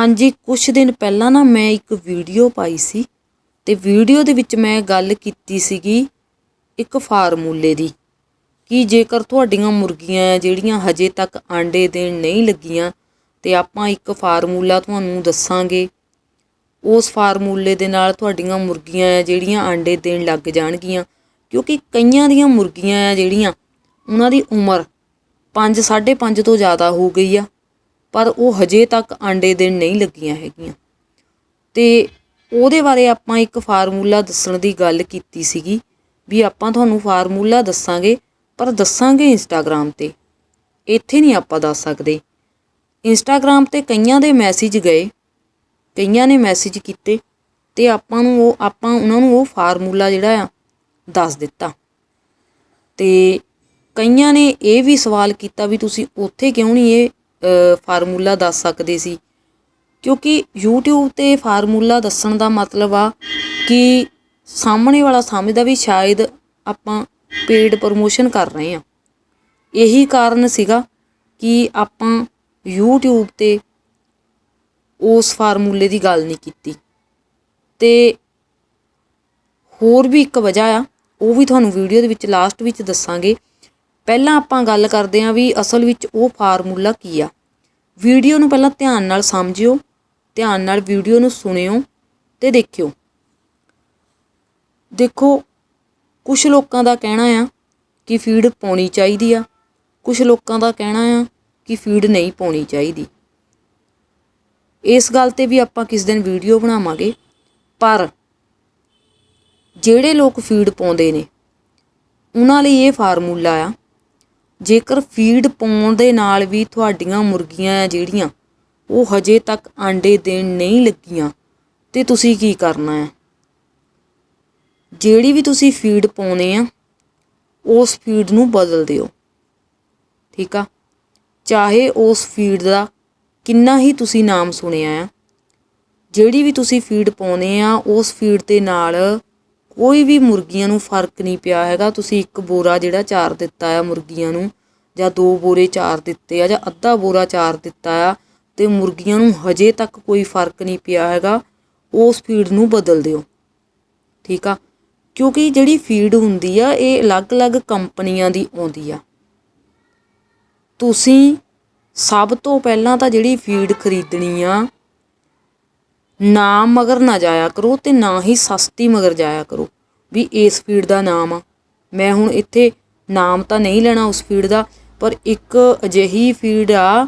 ਹਾਂਜੀ, ਕੁਛ ਦਿਨ ਪਹਿਲਾਂ ਨਾ ਮੈਂ ਇੱਕ ਵੀਡੀਓ ਪਾਈ ਸੀ ਤੇ ਵੀਡੀਓ ਦੇ ਵਿੱਚ ਮੈਂ ਗੱਲ ਕੀਤੀ ਸੀਗੀ ਇੱਕ ਫਾਰਮੂਲੇ ਦੀ ਕਿ ਜੇਕਰ ਤੁਹਾਡੀਆਂ ਮੁਰਗੀਆਂ ਆ ਜਿਹੜੀਆਂ ਹਜੇ ਤੱਕ ਆਂਡੇ ਦੇਣ ਨਹੀਂ ਲੱਗੀਆਂ ਤੇ ਆਪਾਂ ਇੱਕ ਫਾਰਮੂਲਾ ਤੁਹਾਨੂੰ ਦੱਸਾਂਗੇ, ਉਸ ਫਾਰਮੂਲੇ ਦੇ ਨਾਲ ਤੁਹਾਡੀਆਂ ਮੁਰਗੀਆਂ ਆ ਜਿਹੜੀਆਂ ਆਂਡੇ ਦੇਣ ਲੱਗ ਜਾਣਗੀਆਂ, ਕਿਉਂਕਿ ਕਈਆਂ ਦੀਆਂ ਮੁਰਗੀਆਂ ਆ ਜਿਹੜੀਆਂ, ਉਹਨਾਂ ਦੀ ਉਮਰ 5 5.5 ਤੋਂ ਜ਼ਿਆਦਾ ਹੋ ਗਈ ਆ। ਪਰ ਉਹ ਹਜੇ ਤੱਕ ਆਂਡੇ ਦੇਣ ਨਹੀਂ ਲੱਗੀਆਂ ਹੈਗੀਆਂ। ਤੇ ਉਹਦੇ ਬਾਰੇ ਆਪਾਂ ਇੱਕ ਫਾਰਮੂਲਾ ਦੱਸਣ ਦੀ ਗੱਲ ਕੀਤੀ ਸੀਗੀ ਵੀ ਆਪਾਂ ਤੁਹਾਨੂੰ ਫਾਰਮੂਲਾ ਦੱਸਾਂਗੇ, ਪਰ ਦੱਸਾਂਗੇ ਇੰਸਟਾਗ੍ਰam ਤੇ। ਇੱਥੇ ਨਹੀਂ ਆਪਾਂ ਦੱਸ ਸਕਦੇ। ਇੰਸਟਾਗ੍ਰam ਤੇ ਕਈਆਂ ਦੇ ਮੈਸੇਜ ਗਏ, ਕਈਆਂ ਨੇ ਮੈਸੇਜ ਕੀਤੇ ਤੇ ਆਪਾਂ ਨੂੰ ਉਹ ਆਪਾਂ ਉਹਨਾਂ ਨੂੰ ਉਹ ਫਾਰਮੂਲਾ ਜਿਹੜਾ ਆ ਦੱਸ ਦਿੱਤਾ। ਤੇ ਕਈਆਂ ਨੇ ਇਹ ਵੀ ਸਵਾਲ ਕੀਤਾ ਵੀ ਤੁਸੀਂ ਉੱਥੇ ਕਿਉਂ ਨਹੀਂ ਇਹ ਫਾਰਮੂਲਾ ਦੱਸ ਸਕਦੇ ਸੀ। ਕਿਉਂਕਿ YouTube ਤੇ ਫਾਰਮੂਲਾ ਦੱਸਣ ਦਾ ਮਤਲਬ ਆ ਕਿ ਸਾਹਮਣੇ ਵਾਲਾ ਸਮਝਦਾ ਵੀ ਸ਼ਾਇਦ ਆਪਾਂ ਪੇਡ ਪ੍ਰੋਮੋਸ਼ਨ ਕਰ ਰਹੇ ਆ ਇਹੀ ਕਾਰਨ ਸੀਗਾ ਕਿ ਆਪਾਂ YouTube ਤੇ ਉਸ ਫਾਰਮੂਲੇ ਦੀ ਗੱਲ ਨਹੀਂ ਕੀਤੀ। ਤੇ ਹੋਰ ਵੀ ਇੱਕ ਵਜ੍ਹਾ ਆ, ਉਹ ਵੀ ਤੁਹਾਨੂੰ ਵੀਡੀਓ ਦੇ ਵਿੱਚ ਲਾਸਟ ਵਿੱਚ ਦੱਸਾਂਗੇ। ਪਹਿਲਾਂ ਆਪਾਂ ਗੱਲ ਕਰਦੇ ਹਾਂ ਵੀ ਅਸਲ ਵਿੱਚ ਉਹ ਫਾਰਮੂਲਾ ਕੀ ਆ। ਵੀਡੀਓ ਨੂੰ ਪਹਿਲਾਂ ਧਿਆਨ ਨਾਲ ਸਮਝਿਓ, ਧਿਆਨ ਨਾਲ ਵੀਡੀਓ ਨੂੰ ਸੁਣਿਓ ਤੇ ਦੇਖਿਓ। ਦੇਖੋ ਕੁਝ ਲੋਕਾਂ ਦਾ ਕਹਿਣਾ ਆ ਕਿ ਫੀਡ ਪਾਉਣੀ ਚਾਹੀਦੀ ਆ ਕੁਝ ਲੋਕਾਂ ਦਾ ਕਹਿਣਾ ਆ ਕਿ ਫੀਡ ਨਹੀਂ ਪਾਉਣੀ ਚਾਹੀਦੀ। ਇਸ ਗੱਲ ਤੇ ਵੀ ਆਪਾਂ ਕਿਸ ਦਿਨ ਵੀਡੀਓ ਬਣਾਵਾਂਗੇ, ਪਰ ਜਿਹੜੇ ਲੋਕ ਫੀਡ ਪਾਉਂਦੇ ਨੇ, ਉਹਨਾਂ ਲਈ ਇਹ ਫਾਰਮੂਲਾ ਆ ਜੇਕਰ ਫੀਡ ਪਾਉਣ ਦੇ ਨਾਲ ਵੀ ਤੁਹਾਡੀਆਂ ਮੁਰਗੀਆਂ ਆ ਜਿਹੜੀਆਂ, ਉਹ ਹਜੇ ਤੱਕ ਆਂਡੇ ਦੇਣ ਨਹੀਂ ਲੱਗੀਆਂ, ਤੇ ਤੁਸੀਂ ਕੀ ਕਰਨਾ ਹੈ? ਜਿਹੜੀ ਵੀ ਤੁਸੀਂ ਫੀਡ ਪਾਉਨੇ ਆ, ਉਸ ਫੀਡ ਨੂੰ ਬਦਲ ਦਿਓ। ਠੀਕ ਆ? ਚਾਹੇ ਉਸ ਫੀਡ ਦਾ ਕਿੰਨਾ ਹੀ ਤੁਸੀਂ ਨਾਮ ਸੁਣਿਆ ਆ, ਜਿਹੜੀ ਵੀ ਤੁਸੀਂ ਫੀਡ ਪਾਉਨੇ ਆ, ਉਸ ਫੀਡ ਦੇ ਨਾਲ ਕੋਈ ਵੀ ਮੁਰਗੀਆਂ ਨੂੰ ਫ਼ਰਕ ਨਹੀਂ ਪਿਆ ਹੈਗਾ। ਤੁਸੀਂ ਇੱਕ ਬੋਰਾ ਜਿਹੜਾ ਚਾਰ ਦਿੱਤਾ ਆ ਮੁਰਗੀਆਂ ਨੂੰ, ਜਾਂ ਦੋ ਬੋਰੇ ਚਾਰ ਦਿੱਤੇ ਆ, ਜਾਂ ਅੱਧਾ ਬੋਰਾ ਚਾਰ ਦਿੱਤਾ ਆ, ਤੇ ਮੁਰਗੀਆਂ ਨੂੰ ਹਜੇ ਤੱਕ ਕੋਈ ਫ਼ਰਕ ਨਹੀਂ ਪਿਆ ਹੈਗਾ। ਉਸ ਫੀਡ ਨੂੰ ਬਦਲ ਦਿਓ। ਠੀਕ ਆ? ਕਿਉਂਕਿ ਜਿਹੜੀ ਫੀਡ ਹੁੰਦੀ ਆ, ਇਹ ਅਲੱਗ-ਅਲੱਗ ਕੰਪਨੀਆਂ ਦੀ ਆਉਂਦੀ ਆ। ਤੁਸੀਂ ਸਭ ਤੋਂ ਪਹਿਲਾਂ ਤਾਂ ਜਿਹੜੀ ਫੀਡ ਖਰੀਦਣੀ ਆ ਨਾ ਮਗਰ ਨਾ ਜਾਇਆ ਕਰੋ ਤੇ ਨਾ ਹੀ ਸਸਤੀ ਮਗਰ ਜਾਇਆ ਕਰੋ, ਵੀ ਇਸ ਫੀਡ ਦਾ ਨਾਮ ਆ। ਮੈਂ ਹੁਣ ਇੱਥੇ ਨਾਮ ਤਾਂ ਨਹੀਂ ਲੈਣਾ ਉਸ ਫੀਡ ਦਾ, ਪਰ ਇੱਕ ਅਜਿਹੀ ਫੀਡ ਆ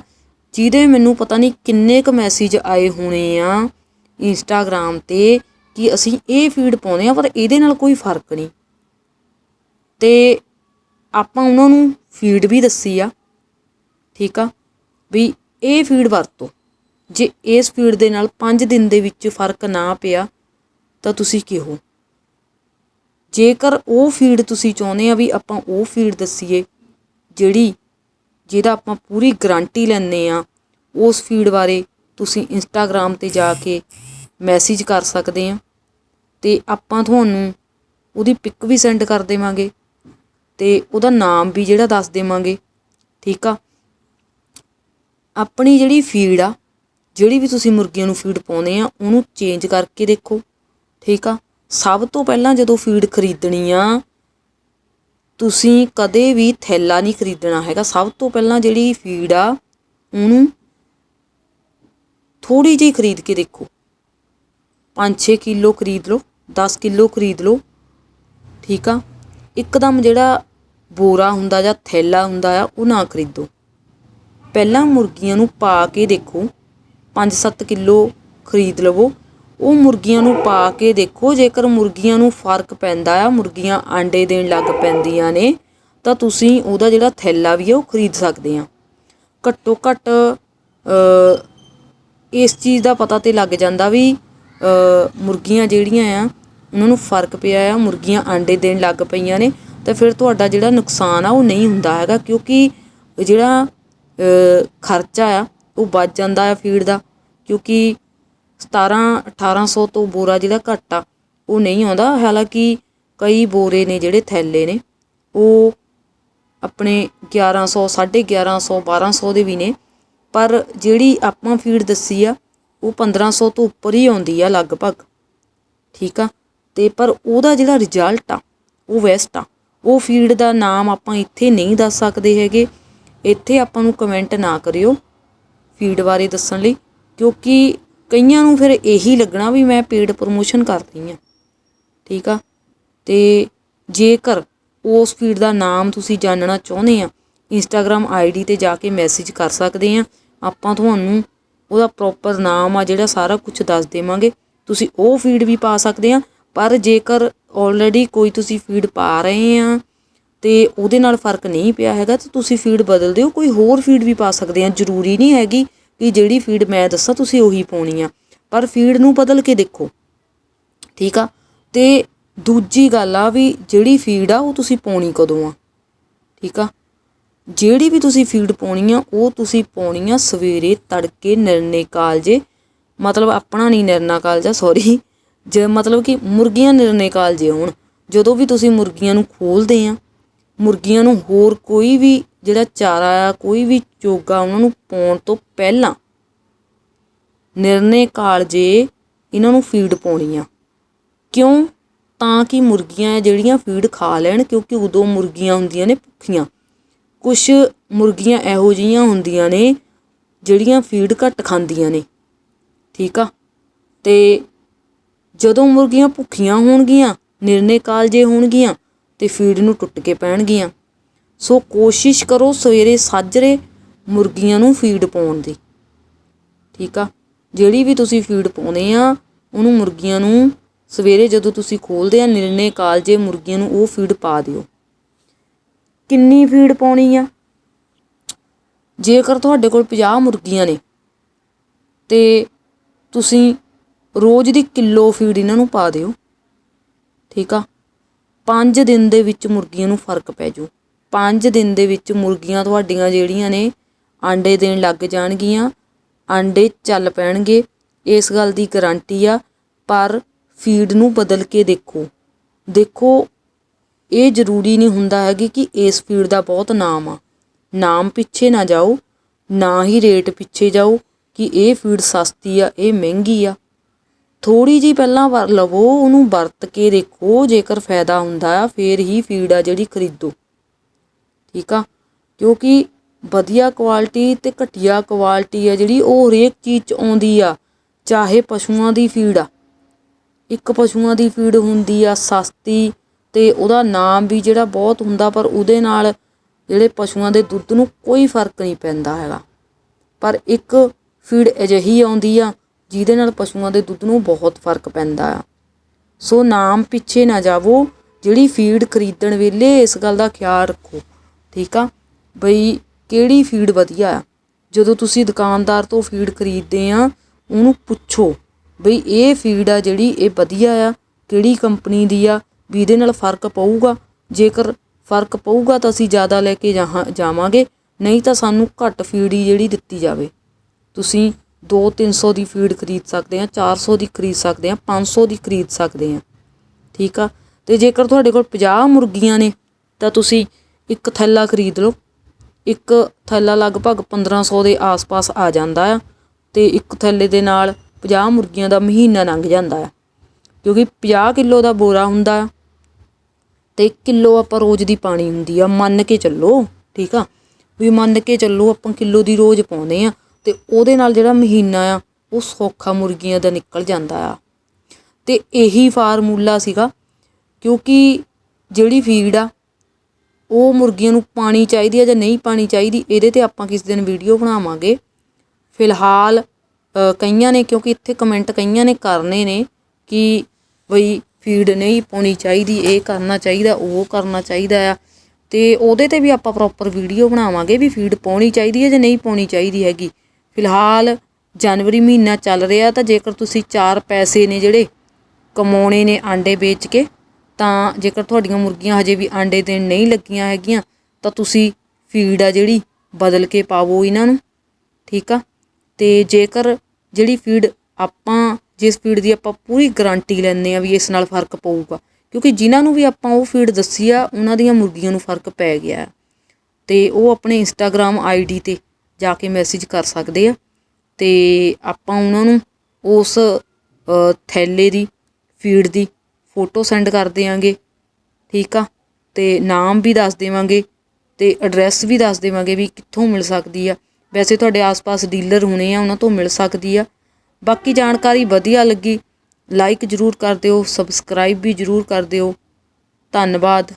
ਜਿਹਦੇ ਮੈਨੂੰ ਪਤਾ ਨਹੀਂ ਕਿੰਨੇ ਕੁ ਮੈਸੇਜ ਆਏ ਹੋਣੇ ਆ ਇੰਸਟਾਗ੍ਰam ਤੇ ਕਿ ਅਸੀਂ ਇਹ ਫੀਡ ਪਾਉਂਦੇ ਆ ਪਰ ਇਹਦੇ ਨਾਲ ਕੋਈ ਫ਼ਰਕ ਨਹੀਂ। ਤੇ ਆਪਾਂ ਉਹਨਾਂ ਨੂੰ ਫੀਡ ਵੀ ਦੱਸੀ ਆ, ਠੀਕ ਆ, ਵੀ ਇਹ ਫੀਡ ਵਰਤੋ। ਜੇ ਇਸ ਫੀਡ ਦੇ ਨਾਲ 5 ਦਿਨ ਦੇ ਵਿੱਚ ਫ਼ਰਕ ਨਾ ਪਿਆ, ਤਾਂ ਤੁਸੀਂ ਕਿਹੋ? ਜੇਕਰ ਉਹ ਫੀਡ ਤੁਸੀਂ ਚਾਹੁੰਦੇ ਆ ਵੀ ਆਪਾਂ ਉਹ ਫੀਡ ਦੱਸੀਏ, ਜਿਹੜੀ ਜਿਹਦਾ ਆਪਾਂ ਪੂਰੀ ਗਾਰੰਟੀ ਲੈਂਦੇ ਆ, ਉਸ ਫੀਡ ਬਾਰੇ ਤੁਸੀਂ ਇੰਸਟਾਗ੍ਰam ਤੇ ਜਾ ਕੇ ਮੈਸੇਜ ਕਰ ਸਕਦੇ ਆ, ਤੇ ਆਪਾਂ ਤੁਹਾਨੂੰ ਉਹਦੀ ਪਿਕ ਵੀ ਸੈਂਡ ਕਰ ਦੇਵਾਂਗੇ, ਤੇ ਉਹਦਾ ਨਾਮ ਵੀ ਜਿਹੜਾ ਦੱਸ ਦੇਵਾਂਗੇ, ਠੀਕ ਆ? ਆਪਣੀ ਜਿਹੜੀ ਫੀਡ ਆ ਜਿਹੜੀ ਵੀ ਤੁਸੀਂ ਮੁਰਗੀਆਂ ਨੂੰ ਫੀਡ ਪਾਉਂਦੇ ਆ, ਉਹਨੂੰ ਚੇਂਜ ਕਰਕੇ ਦੇਖੋ, ਠੀਕ ਆ? ਸਭ ਤੋਂ ਪਹਿਲਾਂ ਜਦੋਂ ਫੀਡ ਖਰੀਦਣੀ ਆ, ਤੁਸੀਂ ਕਦੇ ਵੀ ਥੈਲਾ ਨਹੀਂ ਖਰੀਦਣਾ ਹੈਗਾ। ਸਭ ਤੋਂ ਪਹਿਲਾਂ ਜਿਹੜੀ ਫੀਡ ਆ, ਉਹਨੂੰ ਥੋੜੀ ਜਿਹੀ ਖਰੀਦ ਕੇ ਦੇਖੋ। 5-6 ਕਿਲੋ ਖਰੀਦ ਲਓ 10 ਕਿਲੋ ਖਰੀਦ ਲਓ, ਠੀਕ ਆ? ਇੱਕਦਮ ਜਿਹੜਾ ਬੋਰਾ ਹੁੰਦਾ ਜਾਂ ਥੈਲਾ ਹੁੰਦਾ ਆ, ਉਹ ਨਾ ਖਰੀਦੋ। ਪਹਿਲਾਂ ਮੁਰਗੀਆਂ ਨੂੰ ਪਾ ਕੇ ਦੇਖੋ 5-7 ਕਿਲੋ ਖਰੀਦ ਲਵੋ। ਉਹ ਮੁਰਗੀਆਂ ਨੂੰ ਪਾ ਕੇ ਦੇਖੋ, ਜੇਕਰ ਮੁਰਗੀਆਂ ਨੂੰ ਫ਼ਰਕ ਪੈਂਦਾ ਆ, ਮੁਰਗੀਆਂ ਆਂਡੇ ਦੇਣ ਲੱਗ ਪੈਂਦੀਆਂ ਨੇ, ਤਾਂ ਤੁਸੀਂ ਉਹਦਾ ਜਿਹੜਾ ਥੈਲਾ ਵੀ ਆ, ਉਹ ਖਰੀਦ ਸਕਦੇ ਆ। ਘੱਟੋ ਘੱਟ ਇਸ ਚੀਜ਼ ਦਾ ਪਤਾ ਤੇ ਲੱਗ ਜਾਂਦਾ ਵੀ ਮੁਰਗੀਆਂ ਜਿਹੜੀਆਂ ਆ, ਉਹਨਾਂ ਨੂੰ ਫ਼ਰਕ ਪਿਆ ਆ, ਮੁਰਗੀਆਂ ਆਂਡੇ ਦੇਣ ਲੱਗ ਪਈਆਂ ਨੇ, ਤਾਂ ਫਿਰ ਤੁਹਾਡਾ ਜਿਹੜਾ ਨੁਕਸਾਨ ਆ, ਉਹ ਨਹੀਂ ਹੁੰਦਾ ਹੈਗਾ, ਕਿਉਂਕਿ ਜਿਹੜਾ ਖਰਚਾ ਆ, ਉਹ ਬਚ ਜਾਂਦਾ ਆ ਫੀਡ ਦਾ। ਕਿਉਂਕਿ 17 1800 ਤੋਂ ਬੋਰਾ ਜਿਹੜਾ ਘੱਟ ਆ, ਉਹ ਨਹੀਂ ਆਉਂਦਾ। ਹਾਲਾਂਕਿ ਕਈ ਬੋਰੇ ਨੇ ਜਿਹੜੇ ਥੈਲੇ ਨੇ, ਉਹ ਆਪਣੇ 1100 1150 1200 ਦੇ ਵੀ ਨੇ। ਪਰ ਜਿਹੜੀ ਆਪਾਂ ਫੀਡ ਦੱਸੀ ਆ, ਉਹ 1500 ਤੋਂ ਉੱਪਰ ਹੀ ਆਉਂਦੀ ਆ ਲਗਭਗ। ਠੀਕ ਆ? ਤੇ ਪਰ ਉਹਦਾ ਜਿਹੜਾ ਰਿਜ਼ਲਟ ਆ, ਉਹ ਵੈਸਟ ਆ। ਉਹ ਫੀਡ ਦਾ ਨਾਮ ਆਪਾਂ ਇੱਥੇ ਨਹੀਂ ਦੱਸ ਸਕਦੇ ਹੈਗੇ। ਇੱਥੇ ਆਪਾਂ ਨੂੰ ਕਮੈਂਟ ਨਾ ਕਰਿਓ ਫੀਡ ਬਾਰੇ ਦੱਸਣ ਲਈ। ਕਿਉਂਕਿ ਕਈਆਂ ਨੂੰ ਫਿਰ ਇਹੀ ਲੱਗਣਾ ਵੀ ਮੈਂ ਪੇਡ ਪ੍ਰੋਮੋਸ਼ਨ ਕਰਦੀ ਆ ਠੀਕ ਆ? ਤੇ ਜੇਕਰ ਉਸ ਫੀਡ ਦਾ ਨਾਮ ਤੁਸੀਂ ਜਾਣਨਾ ਚਾਹੁੰਦੇ ਆ ਇੰਸਟਾਗ੍ਰam ਆਈਡੀ ਤੇ ਜਾ ਕੇ ਮੈਸੇਜ ਕਰ ਸਕਦੇ ਆ। ਆਪਾਂ ਤੁਹਾਨੂੰ ਉਹਦਾ ਪ੍ਰੋਪਰ ਨਾਮ ਆ ਜਿਹੜਾ ਸਾਰਾ ਕੁਝ ਦੱਸ ਦੇਵਾਂਗੇ। ਤੁਸੀਂ ਉਹ ਫੀਡ ਵੀ ਪਾ ਸਕਦੇ ਆ, ਪਰ ਜੇਕਰ ਆਲਰੇਡੀ ਕੋਈ ਤੁਸੀਂ ਫੀਡ ਪਾ ਰਹੇ ਆ ਤੇ ਉਹਦੇ ਨਾਲ ਫ਼ਰਕ ਨਹੀਂ ਪਿਆ ਹੈਗਾ, ਤਾਂ ਤੁਸੀਂ ਫੀਡ ਬਦਲ ਦਿਓ, ਕੋਈ ਹੋਰ ਫੀਡ ਵੀ ਪਾ ਸਕਦੇ ਆ। ਜ਼ਰੂਰੀ ਨਹੀਂ ਹੈਗੀ ਕਿ ਜਿਹੜੀ ਫੀਡ ਮੈਂ ਦੱਸਾਂ ਤੁਸੀਂ ਉਹੀ ਪਾਉਣੀ ਆ। ਪਰ ਫੀਡ ਨੂੰ ਬਦਲ ਕੇ ਦੇਖੋ। ਠੀਕ ਆ? ਤੇ ਦੂਜੀ ਗੱਲ ਆ ਵੀ ਜਿਹੜੀ ਫੀਡ ਆ ਉਹ ਤੁਸੀਂ ਪਾਉਣੀ ਕਦੋਂ ਆ? ਠੀਕ ਆ? ਜਿਹੜੀ ਵੀ ਤੁਸੀਂ ਫੀਡ ਪਾਉਣੀ ਆ, ਉਹ ਤੁਸੀਂ ਪਾਉਣੀ ਆ ਸਵੇਰੇ ਤੜਕੇ ਨਿਰਣੇ ਕਾਲਜੇ। ਮਤਲਬ ਆਪਣਾ ਨਹੀਂ ਨਿਰਣਾ ਕਾਲਜਾ ਸੌਰੀ ਜੇ ਮਤਲਬ ਕਿ ਮੁਰਗੀਆਂ ਨਿਰਣੇ ਕਾਲਜੇ ਹੋਣ, ਜਦੋਂ ਵੀ ਤੁਸੀਂ ਮੁਰਗੀਆਂ ਨੂੰ ਖੋਲਦੇ ਆ, ਮੁਰਗੀਆਂ ਨੂੰ ਹੋਰ ਕੋਈ ਵੀ ਜਿਹੜਾ ਚਾਰਾ ਕੋਈ ਵੀ ਚੋਗਾ ਉਹਨਾਂ ਨੂੰ ਪਾਉਣ ਤੋਂ ਪਹਿਲਾਂ ਨਿਰਣੇ ਕਾਲਜੇ ਇਹਨਾਂ ਨੂੰ ਫੀਡ ਪਾਉਣੀ ਆ ਕਿਉਂ? ਤਾਂ ਕਿ ਮੁਰਗੀਆਂ ਜਿਹੜੀਆਂ ਫੀਡ ਖਾ ਲੈਣ, ਕਿਉਂਕਿ ਉਦੋਂ ਮੁਰਗੀਆਂ ਹੁੰਦੀਆਂ ਨੇ ਭੁੱਖੀਆਂ। ਕੁਝ ਮੁਰਗੀਆਂ ਇਹੋ ਜਿਹੀਆਂ ਹੁੰਦੀਆਂ ਨੇ ਜਿਹੜੀਆਂ ਫੀਡ ਘੱਟ ਖਾਂਦੀਆਂ ਨੇ। ਠੀਕ ਆ? ਤੇ ਜਦੋਂ ਮੁਰਗੀਆਂ ਭੁੱਖੀਆਂ ਹੋਣਗੀਆਂ, ਨਿਰਣੇ ਕਾਲਜੇ ਹੋਣਗੀਆਂ, ਤੇ ਫੀਡ ਨੂੰ ਟੁੱਟ ਕੇ ਪੈਣਗੀਆਂ। ਸੋ ਕੋਸ਼ਿਸ਼ ਕਰੋ ਸਵੇਰੇ ਸਾਜਰੇ ਮੁਰਗੀਆਂ ਨੂੰ ਫੀਡ ਪਾਉਣ ਦੀ। ਠੀਕ ਆ? ਜਿਹੜੀ ਵੀ ਤੁਸੀਂ ਫੀਡ ਪਾਉਂਦੇ ਆ, ਉਹਨੂੰ ਮੁਰਗੀਆਂ ਨੂੰ ਸਵੇਰੇ ਜਦੋਂ ਤੁਸੀਂ ਖੋਲਦੇ ਆ ਨਿਰਣੇ ਕਾਲਜੇ ਮੁਰਗੀਆਂ ਨੂੰ ਉਹ ਫੀਡ ਪਾ ਦਿਓ। ਕਿੰਨੀ ਫੀਡ ਪਾਉਣੀ ਆ? ਜੇਕਰ ਤੁਹਾਡੇ ਕੋਲ 50 ਮੁਰਗੀਆਂ ਨੇ, ਤੇ ਤੁਸੀਂ ਰੋਜ਼ ਦੀ ਕਿਲੋ ਫੀਡ ਇਹਨਾਂ ਨੂੰ ਪਾ ਦਿਓ। ਠੀਕ ਆ? 5 ਦਿਨ ਦੇ ਵਿੱਚ ਮੁਰਗੀਆਂ ਨੂੰ ਫ਼ਰਕ ਪੈ ਜੂ ਪੰਜ ਦਿਨ ਦੇ ਵਿੱਚ ਮੁਰਗੀਆਂ ਤੁਹਾਡੀਆਂ ਜਿਹੜੀਆਂ ਨੇ ਆਂਡੇ ਦੇਣ ਲੱਗ ਜਾਣਗੀਆਂ, ਆਂਡੇ ਚੱਲ ਪੈਣਗੇ, ਇਸ ਗੱਲ ਦੀ ਗਾਰੰਟੀ ਆ, ਪਰ ਫੀਡ ਨੂੰ ਬਦਲ ਕੇ ਦੇਖੋ। ਦੇਖੋ, ਇਹ ਜ਼ਰੂਰੀ ਨਹੀਂ ਹੁੰਦਾ ਹੈਗੀ ਕਿ ਇਸ ਫੀਡ ਦਾ ਬਹੁਤ ਨਾਮ ਆ। ਨਾਮ ਪਿੱਛੇ ਨਾ ਜਾਓ, ਨਾ ਹੀ ਰੇਟ ਪਿੱਛੇ ਜਾਓ ਕਿ ਇਹ ਫੀਡ ਸਸਤੀ ਆ, ਇਹ ਮਹਿੰਗੀ ਆ। ਥੋੜੀ ਜੀ ਪਹਿਲਾਂ ਵਰ ਲਵੋ, ਉਹਨੂੰ ਵਰਤ ਕੇ ਦੇਖੋ, ਜੇਕਰ ਫਾਇਦਾ ਹੁੰਦਾ ਆ, ਫੇਰ ਹੀ ਫੀਡ ਆ ਜਿਹੜੀ ਖਰੀਦੋ। ਠੀਕ ਆ? ਕਿਉਂਕਿ ਵਧੀਆ ਕੁਆਲਿਟੀ ਤੇ ਘਟੀਆ ਕੁਆਲਿਟੀ ਆ ਜਿਹੜੀ, ਉਹ ਹਰੇਕ ਚੀਜ਼ 'ਚ ਆਉਂਦੀ ਆ। ਚਾਹੇ ਪਸ਼ੂਆਂ ਦੀ ਫੀਡ ਆ। ਇੱਕ ਪਸ਼ੂਆਂ ਦੀ ਫੀਡ ਹੁੰਦੀ ਆ ਸਸਤੀ ਤੇ ਉਹਦਾ ਨਾਮ ਵੀ ਜਿਹੜਾ ਬਹੁਤ ਹੁੰਦਾ, ਪਰ ਉਹਦੇ ਨਾਲ ਜਿਹੜੇ ਪਸ਼ੂਆਂ ਦੇ ਦੁੱਧ ਨੂੰ ਕੋਈ ਫ਼ਰਕ ਨਹੀਂ ਪੈਂਦਾ ਹੈਗਾ। ਪਰ ਇੱਕ ਫੀਡ ਅਜਿਹੀ ਆਉਂਦੀ ਆ, ਜਿਹਦੇ ਨਾਲ ਪਸ਼ੂਆਂ ਦੇ ਦੁੱਧ ਨੂੰ ਬਹੁਤ ਫ਼ਰਕ ਪੈਂਦਾ ਆ। ਸੋ ਨਾਮ ਪਿੱਛੇ ਨਾ ਜਾਵੋ, ਜਿਹੜੀ ਫੀਡ ਖਰੀਦਣ ਵੇਲੇ ਇਸ ਗੱਲ ਦਾ ਖਿਆਲ ਰੱਖੋ। ਠੀਕ ਆ? ਬਈ ਕਿਹੜੀ ਫੀਡ ਵਧੀਆ ਆ? ਜਦੋਂ ਤੁਸੀਂ ਦੁਕਾਨਦਾਰ ਤੋਂ ਫੀਡ ਖਰੀਦਦੇ ਆ, ਉਹਨੂੰ ਪੁੱਛੋ ਬਈ ਇਹ ਫੀਡ ਆ ਜਿਹੜੀ ਇਹ ਵਧੀਆ ਆ, ਕਿਹੜੀ ਕੰਪਨੀ ਦੀ ਆ, ਵੀ ਇਹਦੇ ਨਾਲ ਫ਼ਰਕ ਪਊਗਾ? ਜੇਕਰ ਫ਼ਰਕ ਪਊਗਾ ਤਾਂ ਅਸੀਂ ਜ਼ਿਆਦਾ ਲੈ ਕੇ ਜਾਹਾਂ- ਜਾਵਾਂਗੇ, ਨਹੀਂ ਤਾਂ ਸਾਨੂੰ ਘੱਟ ਫੀਡ ਹੀ ਜਿਹੜੀ ਦਿੱਤੀ ਜਾਵੇ। ਤੁਸੀਂ 2-300 ਦੀ ਫੀਡ ਖਰੀਦ ਸਕਦੇ ਆ 400 ਦੀ ਖਰੀਦ ਸਕਦੇ ਆ 500 ਦੀ ਖਰੀਦ ਸਕਦੇ ਆ। ਠੀਕ ਆ? ਤੇ ਜੇਕਰ ਤੁਹਾਡੇ ਕੋਲ 50 ਮੁਰਗੀਆਂ ਨੇ, ਤਾਂ ਤੁਸੀਂ ਇੱਕ ਥੈਲਾ ਖਰੀਦ ਲਓ। ਇੱਕ ਥੈਲਾ ਲਗਭਗ 1500 ਦੇ ਆਸ-ਪਾਸ ਆ ਜਾਂਦਾ ਆ ਅਤੇ ਇੱਕ ਥੈਲੇ ਦੇ ਨਾਲ 50 ਮੁਰਗੀਆਂ ਦਾ ਮਹੀਨਾ ਲੰਘ ਜਾਂਦਾ ਆ। ਕਿਉਂਕਿ 50 ਕਿਲੋ ਦਾ ਬੋਰਾ ਹੁੰਦਾ ਆ ਅਤੇ 1 ਕਿਲੋ ਆਪਾਂ ਰੋਜ਼ ਦੀ ਪਾਣੀ ਹੁੰਦੀ ਆ। ਮੰਨ ਕੇ ਚੱਲੋ, ਠੀਕ ਆ? ਵੀ ਮੰਨ ਕੇ ਚੱਲੋ ਆਪਾਂ ਕਿਲੋ ਦੀ ਰੋਜ਼ ਪਾਉਂਦੇ ਆ ਅਤੇ ਉਹਦੇ ਨਾਲ ਜਿਹੜਾ ਮਹੀਨਾ ਆ, ਉਹ ਸੌਖਾ ਮੁਰਗੀਆਂ ਦਾ ਨਿਕਲ ਜਾਂਦਾ ਆ। ਅਤੇ ਇਹੀ ਫਾਰਮੂਲਾ ਸੀਗਾ। ਕਿਉਂਕਿ ਜਿਹੜੀ ਫੀਡ ਆ ਉਹ ਮੁਰਗੀਆਂ ਨੂੰ ਪਾਣੀ ਚਾਹੀਦੀ ਆ ਜਾਂ ਨਹੀਂ ਪਾਣੀ ਚਾਹੀਦੀ, ਇਹਦੇ ਤੇ ਆਪਾਂ ਕਿਸ ਦਿਨ ਵੀਡੀਓ ਬਣਾਵਾਂਗੇ। ਫਿਲਹਾਲ ਕਈਆਂ ਨੇ, ਕਿਉਂਕਿ ਇੱਥੇ ਕਮੈਂਟ ਕਈਆਂ ਨੇ ਕਰਨੇ ਨੇ ਕਿ ਬਈ ਫੀਡ ਨਹੀਂ ਪਾਉਣੀ ਚਾਹੀਦੀ, ਇਹ ਕਰਨਾ ਚਾਹੀਦਾ, ਉਹ ਕਰਨਾ ਚਾਹੀਦਾ ਆ। ਤੇ ਉਹਦੇ ਤੇ ਵੀ ਆਪਾਂ ਪ੍ਰੋਪਰ ਵੀਡੀਓ ਬਣਾਵਾਂਗੇ ਵੀ ਫੀਡ ਪਾਉਣੀ ਚਾਹੀਦੀ ਹੈ ਜਾਂ ਨਹੀਂ ਪਾਉਣੀ ਚਾਹੀਦੀ ਹੈਗੀ। ਫਿਲਹਾਲ, ਜਨਵਰੀ ਮਹੀਨਾ ਚੱਲ ਰਿਹਾ ਤਾਂ ਜੇਕਰ ਤੁਸੀਂ ਚਾਰ ਪੈਸੇ ਨੇ ਜਿਹੜੇ ਕਮਾਉਣੇ ਨੇ ਆਂਡੇ ਵੇਚ ਕੇ ਤਾਂ ਜੇਕਰ ਤੁਹਾਡੀਆਂ ਮੁਰਗੀਆਂ ਹਜੇ ਵੀ ਆਂਡੇ ਦੇਣ ਨਹੀਂ ਲੱਗੀਆਂ ਹੈਗੀਆਂ, ਤਾਂ ਤੁਸੀਂ ਫੀਡ ਆ ਜਿਹੜੀ ਬਦਲ ਕੇ ਪਾਵੋ ਇਹਨਾਂ ਨੂੰ, ਠੀਕ ਆ ਤੇ ਜੇਕਰ ਜਿਹੜੀ ਫੀਡ ਆਪਾਂ, ਜਿਸ ਫੀਡ ਦੀ ਆਪਾਂ ਪੂਰੀ ਗਾਰੰਟੀ ਲੈਂਦੇ ਆ ਵੀ ਇਸ ਨਾਲ ਫ਼ਰਕ ਪਊਗਾ, ਕਿਉਂਕਿ ਜਿਨ੍ਹਾਂ ਨੂੰ ਵੀ ਆਪਾਂ ਉਹ ਫੀਡ ਦੱਸੀ ਆ, ਉਹਨਾਂ ਦੀਆਂ ਮੁਰਗੀਆਂ ਨੂੰ ਫ਼ਰਕ ਪੈ ਗਿਆ ਹੈ। ਤੇ ਉਹ ਆਪਣੇ ਇੰਸਟਾਗ੍ਰam ਆਈਡੀ ਤੇ ਜਾ ਕੇ ਮੈਸੇਜ ਕਰ ਸਕਦੇ ਆ ਤੇ ਆਪਾਂ ਉਹਨਾਂ ਨੂੰ ਉਸ ਥੈਲੇ ਦੀ, ਫੀਡ ਦੀ ਫੋਟੋ ਸੈਂਡ ਕਰ ਦਿਆਂਗੇ, ਠੀਕ ਆ? ਤੇ ਨਾਮ ਵੀ ਦੱਸ ਦੇਵਾਂਗੇ ਤੇ ਐਡਰੈਸ ਵੀ ਦੱਸ ਦੇਵਾਂਗੇ ਵੀ ਕਿੱਥੋਂ ਮਿਲ ਸਕਦੀ ਆ। ਵੈਸੇ ਤੁਹਾਡੇ ਆਸ-ਪਾਸ ਡੀਲਰ ਹੋਣੇ ਆ, ਉਹਨਾਂ ਤੋਂ ਮਿਲ ਸਕਦੀ ਆ। ਬਾਕੀ ਜਾਣਕਾਰੀ ਵਧੀਆ ਲੱਗੀ ਲਾਈਕ ਜਰੂਰ ਕਰ ਦਿਓ ਸਬਸਕ੍ਰਾਈਬ ਵੀ ਜਰੂਰ ਕਰ ਦਿਓ। ਧੰਨਵਾਦ।